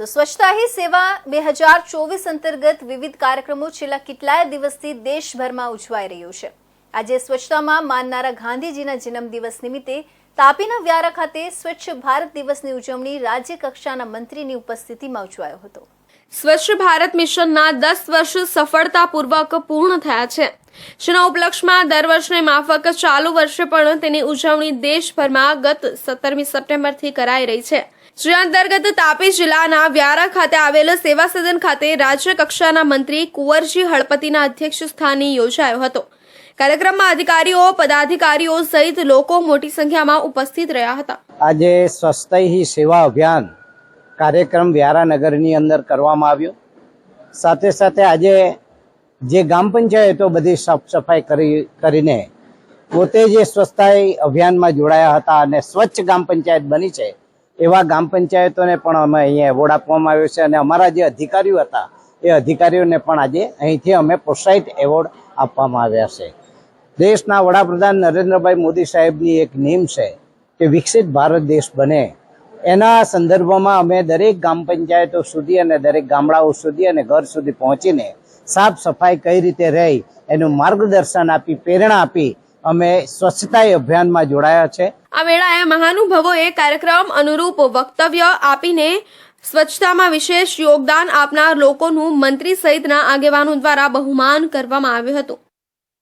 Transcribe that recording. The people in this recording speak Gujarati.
તો સ્વચ્છતા હી સેવા બે હજાર ચોવીસ અંતર્ગત વિવિધ કાર્યક્રમો છેલ્લા કેટલાય દિવસથી દેશભરમાં ઉજવાઈ રહ્યો છે. આજે સ્વચ્છતામાં માનનારા ગાંધીજીના જન્મદિવસ નિમિત્તે તાપીના વ્યારા ખાતે સ્વચ્છ ભારત દિવસની ઉજવણી રાજ્ય કક્ષાના મંત્રીની ઉપસ્થિતિમાં ઉજવાયો હતો. સ્વચ્છ ભારત મિશનના દસ વર્ષ સફળતાપૂર્વક પૂર્ણ થયા છે. જેના ઉપલક્ષમાં દર વર્ષને માફક ચાલુ વર્ષે પણ તેની ઉજવણી દેશભરમાં ગત સત્તરમી સપ્ટેમ્બરથી કરાઈ રહી છે. જે અંતર્ગત તાપી જિલ્લાના વ્યારા ખાતે આવેલ સેવા સદન ખાતે રાજ્ય કક્ષાના મંત્રી કુંવરજી હળપતિના અધ્યક્ષ સ્થાને યોજાયો હતો. કાર્યક્રમમાં અધિકારીઓ, પદાધિકારીઓ સહિત લોકો મોટી સંખ્યામાં ઉપસ્થિત રહ્યા હતા. આજે સ્વસ્થહી સેવા અભિયાન કાર્યક્રમ વ્યારા નગરની અંદર કરવામાં આવ્યો. સાથે સાથે આજે જે ગ્રામ પંચાયતો બધી સાફ સફાઈ કરી, કરીને પોતે જે સ્વચ્છતા અભિયાનમાં જોડાયા હતા અને સ્વચ્છ ગ્રામ પંચાયત બની છે એવા ગ્રામ પંચાયતોને પણ અમે અહીંયા એવોર્ડ આપવામાં આવ્યો છે અને અમારા જે અધિકારીઓ હતા, એ અધિકારીઓને પણ આજે અહીંથી અમે પ્રોત્સાહિત એવોર્ડ આપવામાં આવ્યા છે. દેશના વડાપ્રધાન નરેન્દ્રભાઈ મોદી સાહેબની એક નેમ છે કે વિકસિત ભારત દેશ બને. એના સંદર્ભમાં અમે દરેક ગ્રામ પંચાયતો સુધી અને દરેક ગામડાઓ સુધી અને ઘર સુધી પહોંચીને સાફ સફાઈ કઈ રીતે રહી, એનું માર્ગદર્શન આપી, પ્રેરણા આપી અમે સ્વચ્છતા અભિયાનમાં જોડાયા છે. આ વેળાએ મહાનુભાવોએ કાર્યક્રમ અનુરૂપ વક્તવ્ય આપીને સ્વચ્છતામાં વિશેષ યોગદાન આપનાર લોકોનું મંત્રી સહિતના આગેવાનો દ્વારા બહુમાન કરવામાં આવ્યું હતું.